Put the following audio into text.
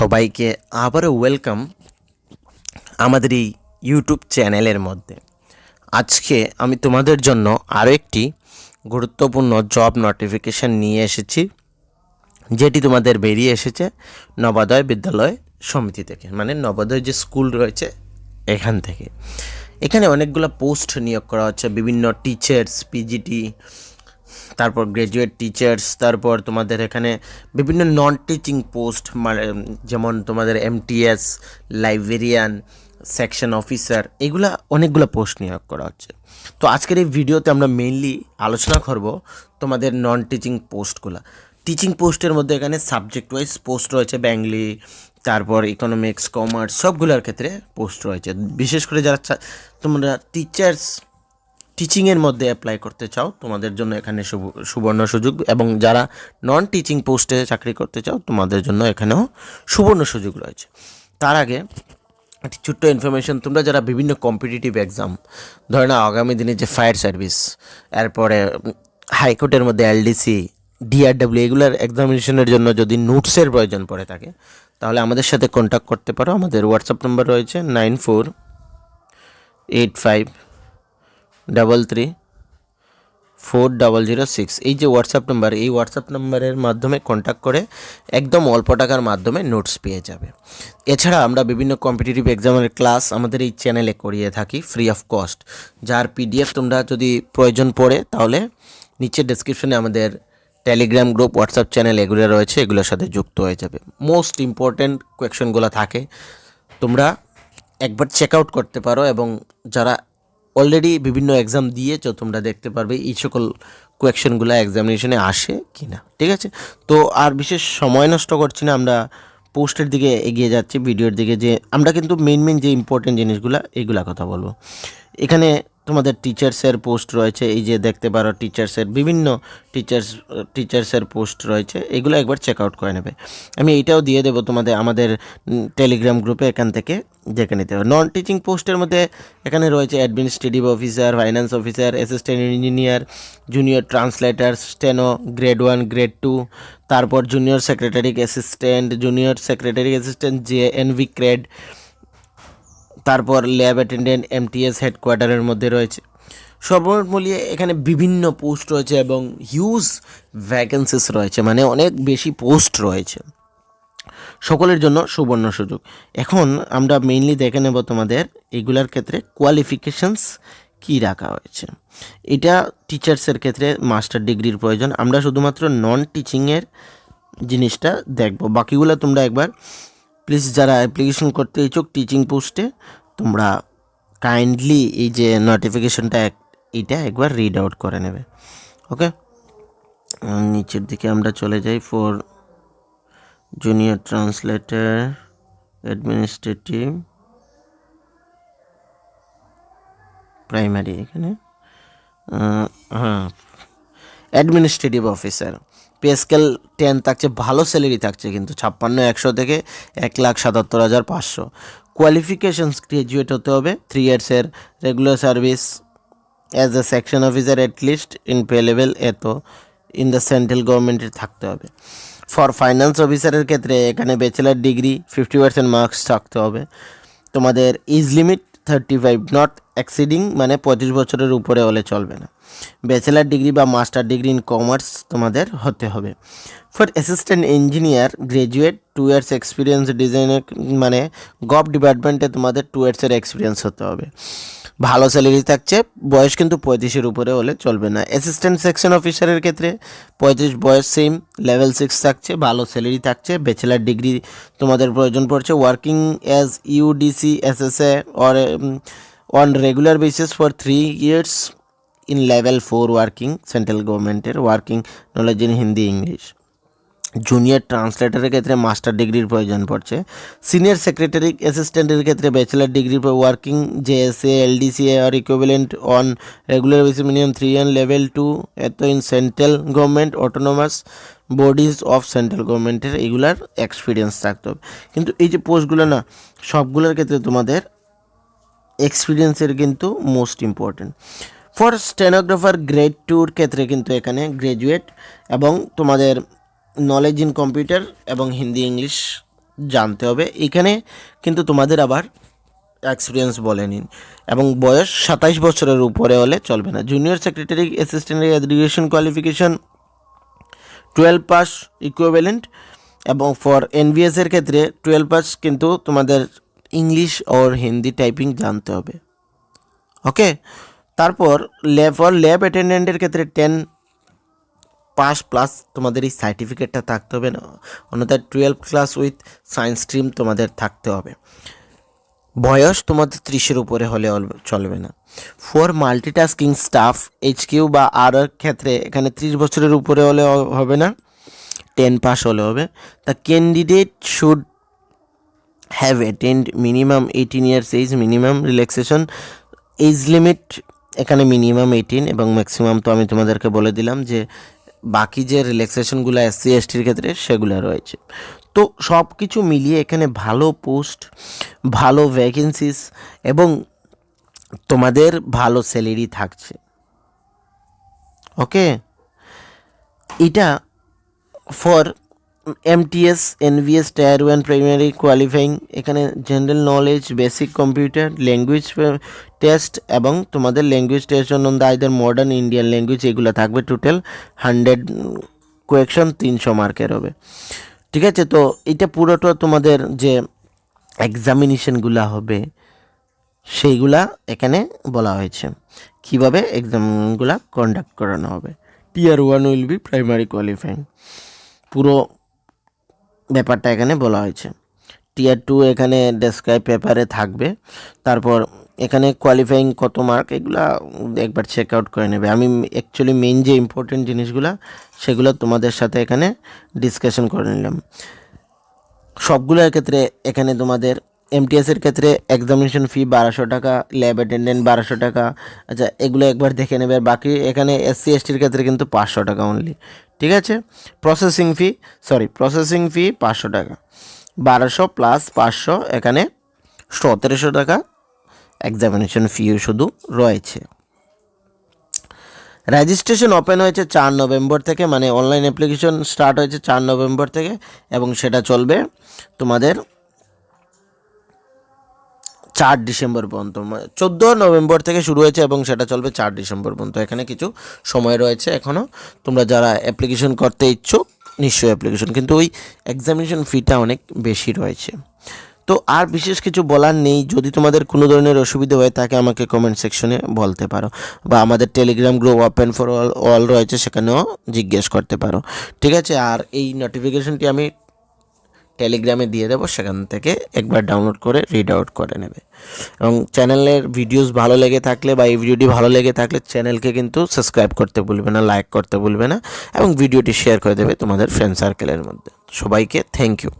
সবাইকে আবারও ওয়েলকাম আমাদের এই ইউটিউব চ্যানেলের মধ্যে। আজকে আমি তোমাদের জন্য আরও একটি গুরুত্বপূর্ণ জব নোটিফিকেশান নিয়ে এসেছি, যেটি তোমাদের বেরিয়ে এসেছে নবোদয় বিদ্যালয় সমিতি থেকে মানে নবোদয় যে স্কুল রয়েছে এখান থেকে। এখানে অনেকগুলো পোস্ট নিয়োগ করা হচ্ছে, বিভিন্ন টিচার্স পিজিটি তারপর গ্র্যাজুয়েট টিচার্স তারপর তোমাদের এখানে বিভিন্ন নন টিচিং পোস্ট মানে যেমন তোমাদের এমটিএস লাইব্রেরিয়ান সেকশন অফিসার এগুলা অনেকগুলো পোস্ট নিয়োগ করা হচ্ছে। তো আজকের এই ভিডিওতে আমরা মেইনলি আলোচনা করব তোমাদের নন টিচিং পোস্টগুলো টিচিং পোস্টের মধ্যে এখানে সাবজেক্ট ওয়াইজ পোস্ট রয়েছে ব্যাংলি তারপর ইকোনমিক্স কমার্স সবগুলোর ক্ষেত্রে পোস্ট রয়েছে। বিশেষ করে যারা তোমরা টিচার্স টিচিংয়ের মধ্যে অ্যাপ্লাই করতে চাও, তোমাদের জন্য এখানে সুব- সুবর্ণ সুযোগ এবং যারা নন টিচিং পোস্টে চাকরি করতে চাও, তোমাদের জন্য এখানেও সুবর্ণ সুযোগ রয়েছে। তার আগে একটি ছোট্ট ইনফরমেশন তোমরা যারা বিভিন্ন কম্পিটিটিভ এক্সাম ধরে না আগামী দিনে যে ফায়ার সার্ভিস এরপরে হাইকোর্টের মধ্যে এলডিসি ডিআরডব্লিউ এগুলোর এক্সামিনেশনের জন্য যদি নোটসের প্রয়োজন পড়ে থাকে, তাহলে আমাদের সাথে কন্ট্যাক্ট করতে পারো। আমাদের হোয়াটসঅ্যাপ নম্বর রয়েছে nine four eight five double three four double zero six এই যে হোয়াটসঅ্যাপ নাম্বার এই হোয়াটসঅ্যাপ নাম্বারের মাধ্যমে কন্ট্যাক্ট করে একদম অল্প টাকার মাধ্যমে নোটস পেয়ে যাবে। এছাড়া আমরা বিভিন্ন কম্পিটিটিভ এক্সামের ক্লাস আমাদের এই চ্যানেলে করিয়ে থাকি ফ্রি অফ কস্ট যার পিডিএফ তোমরা যদি প্রয়োজন পড়ে, তাহলে নিচে ডেসক্রিপশনে আমাদের টেলিগ্রাম গ্রুপ হোয়াটসঅ্যাপ চ্যানেল এগুলো রয়েছে, এগুলোর সাথে যুক্ত হয়ে যাবে। মোস্ট ইম্পর্ট্যান্ট কোয়েকশনগুলো থাকে। তোমরা একবার চেক আউট করতে পারো এবং যারা অলরেডি বিভিন্ন এক্সাম দিয়েছ, তোমরা দেখতে পারবে এই সকল কোয়েকশনগুলো এক্সামিনেশনে আসে কি না ঠিক আছে? তো আর বিশেষ সময় নষ্ট করছি না, আমরা পোস্টের দিকে এগিয়ে যাচ্ছি ভিডিওর দিকে যে আমরা কিন্তু মেন মেন যে ইম্পর্টেন্ট জিনিসগুলো, এগুলা কথা বলব। এখানে তোমাদের টিচার্সের পোস্ট রয়েছে। এই যে দেখতে পারো টিচার্সের বিভিন্ন টিচার্স টিচার্সের পোস্ট রয়েছে। এগুলো একবার চেক আউট করে নেবে। আমি এইটাও দিয়ে দেবো তোমাদের আমাদের টেলিগ্রাম গ্রুপে এখান থেকে দেখে নিতে হবে। নন টিচিং পোস্টের মধ্যে এখানে রয়েছে administrative officer finance officer assistant engineer junior translator steno grade one grade two তারপর junior secretary assistant junior secretary assistant J NV grade তারপর ল্যাব অ্যাটেন্ডেন্ট এমটিএস হেডকোয়ার্টারের মধ্যে রয়েছে। সর্বমোট মিলিয়ে এখানে বিভিন্ন পোস্ট রয়েছে এবং হিউজ ভ্যাকেন্সিস রয়েছে মানে অনেক বেশি পোস্ট রয়েছে। সকলের জন্য সুবর্ণ সুযোগ। এখন আমরা মেইনলি দেখে নেব তোমাদের এগুলার ক্ষেত্রে কোয়ালিফিকেশনস কি রাখা হয়েছে। এটা টিচার্সের ক্ষেত্রে মাস্টার ডিগ্রির প্রয়োজন। আমরা শুধুমাত্র নন টিচিংয়ের জিনিসটা দেখব। বাকিগুলো তোমরা একবার প্লিজ যারা অ্যাপ্লিকেশন করতে ইচ্ছুক টিচিং পোস্টে তোমরা কাইন্ডলি এই যে নোটিফিকেশনটা এইটা একবার রিড আউট করে নেবে। ওকে নিচের দিকে আমরা চলে যাই for junior translator administrative primary এখানে। হ্যাঁ। Administrative officer pay scale ten থাকছে, ভালো স্যালারি থাকছে কিন্তু, ছাপ্পান্ন, একশো থেকে এক লাখ সাতাত্তর হাজার পাঁচশো। কোয়ালিফিকেশনস গ্রাজুয়েট হতে হবে। Three ইয়ার্সের regular service as a section officer at least in pay level এত ইন দ্য সেন্ট্রাল গভর্নমেন্টের থাকতে হবে। ফর ফাইন্যান্স অফিসারের ক্ষেত্রে এখানে bachelor degree fifty percent marks থাকতে হবে। তোমাদের age limit thirty five not exceeding মানে পঁচিশ বছরের উপরে হলে চলবে না। ব্যাচেলার ডিগ্রি বা মাস্টার ডিগ্রি ইন কমার্স তোমাদের হতে হবে। For assistant engineer graduate two years experience ডিজাইনের মানে গভ ডিপার্টমেন্টে তোমাদের টু ইয়ার্সের এক্সপিরিয়েন্স হতে হবে। ভালো স্যালারি থাকছে, বয়স কিন্তু পঁয়ত্রিশের উপরে হলে চলবে না। অ্যাসিস্ট্যান্ট সেকশন অফিসারের ক্ষেত্রে পঁয়ত্রিশ বয়স সেম লেভেল সিক্স থাকছে, ভালো স্যালারি থাকছে ব্যাচেলার ডিগ্রি তোমাদের প্রয়োজন পড়ছে working as UDC SSA or on regular basis for three years in level four working central গভর্নমেন্টের working knowledge in Hindi English junior ট্রান্সলেটরের ক্ষেত্রে মাস্টার ডিগ্রির প্রয়োজন পড়ছে। সিনিয়র সেক্রেটারি অ্যাসিস্ট্যান্টের ক্ষেত্রে bachelor degree working JSA LDCA or equivalent on regular basis minimum three and level two এত in central government autonomous bodies of central গভর্নমেন্টের এগুলার experience থাকতে হবে। কিন্তু এই যে পোস্টগুলো না, সবগুলোর ক্ষেত্রে তোমাদের এক্সপিরিয়েন্সের কিন্তু most important for stenographer grade টুর ক্ষেত্রে কিন্তু এখানে গ্র্যাজুয়েট এবং তোমাদের নলেজ ইন কম্পিউটার এবং হিন্দি ইংলিশ জানতে হবে। এখানে কিন্তু তোমাদের আবার এক্সপিরিয়েন্স বলে নিন। এবং বয়স সাতাইশ বছরের উপরে হলে চলবে না। Junior secretary assistant education qualification twelve pass equivalent এবং ফর এনভিএস এর ক্ষেত্রে টুয়েলভ পাস কিন্তু তোমাদের ইংলিশ ওর হিন্দি টাইপিং জানতে হবে। ওকে তারপর ল্যাব ফর ল্যাব অ্যাটেন্ডেন্টের ক্ষেত্রে টেন পাস, প্লাস তোমাদের এই সার্টিফিকেটটা থাকতে হবে না। অন্যথায় twelve class with science stream তোমাদের থাকতে হবে। বয়স তোমাদের ত্রিশের উপরে হলে চলবে না। For multitasking staff H Q বা আর ক্ষেত্রে এখানে ত্রিশ বছরের উপরে হলে হবে না। টেন পাস হলে হবে। The candidate should have attend minimum eighteen years age minimum relaxation age limit এখানে মিনিমাম এইটিন এবং ম্যাক্সিমাম তো আমি তোমাদেরকে বলে দিলাম যে বাকি যে রিল্যাক্সেশনগুলো এসসি এসটির ক্ষেত্রে সেগুলো রয়েছে। তো সব কিছু মিলিয়ে এখানে ভালো পোস্ট ভালো ভ্যাকেন্সিস এবং তোমাদের ভালো স্যালারি থাকছে। ওকে এটা for MTS NVS tier one primary qualifying এখানে general knowledge basic computer language test এবং তোমাদের ল্যাঙ্গুয়েজ টেস্ট জন্য আইদার মডার্ন ইন্ডিয়ান ল্যাঙ্গুয়েজ এগুলো থাকবে টোটাল হান্ড্রেড কোয়েকশন তিনশো মার্কের হবে। ঠিক আছে? তো এটা পুরোটা তোমাদের যে এক্সামিনেশনগুলো হবে, সেইগুলা এখানে বলা হয়েছে। কীভাবে এক্সামগুলা কন্ডাক্ট করানো হবে? Tier one will be primary qualifying পুরো ব্যাপারটা এখানে বলা হয়েছে। টিয়ার টু এখানে ডেসক্রাইব পেপারে থাকবে। তারপর এখানে কোয়ালিফাইং কত মার্ক এগুলা একবার চেক আউট করে নেবে। আমি অ্যাকচুয়ালি মেইন যে ইম্পর্টেন্ট জিনিসগুলো, সেগুলো তোমাদের সাথে এখানে ডিসকাশন করে নিলাম। সবগুলোর ক্ষেত্রে এখানে তোমাদের এমটিএস এর ক্ষেত্রে এক্সামিনেশন ফি বারোশো টাকা ল্যাব অ্যাটেন্ডেন্ট বারোশো টাকা। আচ্ছা এগুলো একবার দেখে নেবে। আর বাকি এখানে এসসি এসটির ক্ষেত্রে কিন্তু পাঁচশো টাকা অনলি ঠিক আছে? Processing fee sorry processing fee পাঁচশো টাকা। বারোশো প্লাস পাঁচশো, এখানে সতেরোশো টাকা এক্সামিনেশন ফিও শুধু রয়েছে। রেজিস্ট্রেশন ওপেন হয়েছে চার নভেম্বর থেকে মানে অনলাইন অ্যাপ্লিকেশন স্টার্ট হয়েছে চার নভেম্বর থেকে, এবং সেটা চলবে তোমাদের চার ডিসেম্বর পর্যন্ত চোদ্দ নভেম্বর থেকে শুরু হয়েছে এবং সেটা চলবে চার ডিসেম্বর পর্যন্ত। এখানে কিছু সময় রয়েছে এখনও তোমরা যারা অ্যাপ্লিকেশন করতে ইচ্ছুক, নিশ্চয়ই অ্যাপ্লিকেশন কিন্তু ওই এক্সামিনেশন ফিটা অনেক বেশি রয়েছে। তো আর বিশেষ কিছু বলার নেই। যদি তোমাদের কোনো ধরনের অসুবিধা হয়, তাকে আমাকে কমেন্ট সেকশনে বলতে পারো। বা আমাদের Telegram group open for all all রয়েছে, সেখানেও জিজ্ঞেস করতে পারো। ঠিক আছে? আর এই নোটিফিকেশনটি আমি টেলিগ্রামে দিয়ে দেবো, সেখান থেকে একবার ডাউনলোড করে রিড আউট করে নেবে। এবং চ্যানেলের ভিডিওস ভালো লেগে থাকলে বা এই ভিডিওটি ভালো লেগে থাকলে চ্যানেলকে কিন্তু সাবস্ক্রাইব করতে ভুলবে না লাইক করতে ভুলবে না, এবং ভিডিওটি শেয়ার করে দেবে তোমাদের ফ্রেন্ড সার্কেলের মধ্যে। সবাইকে থ্যাংক ইউ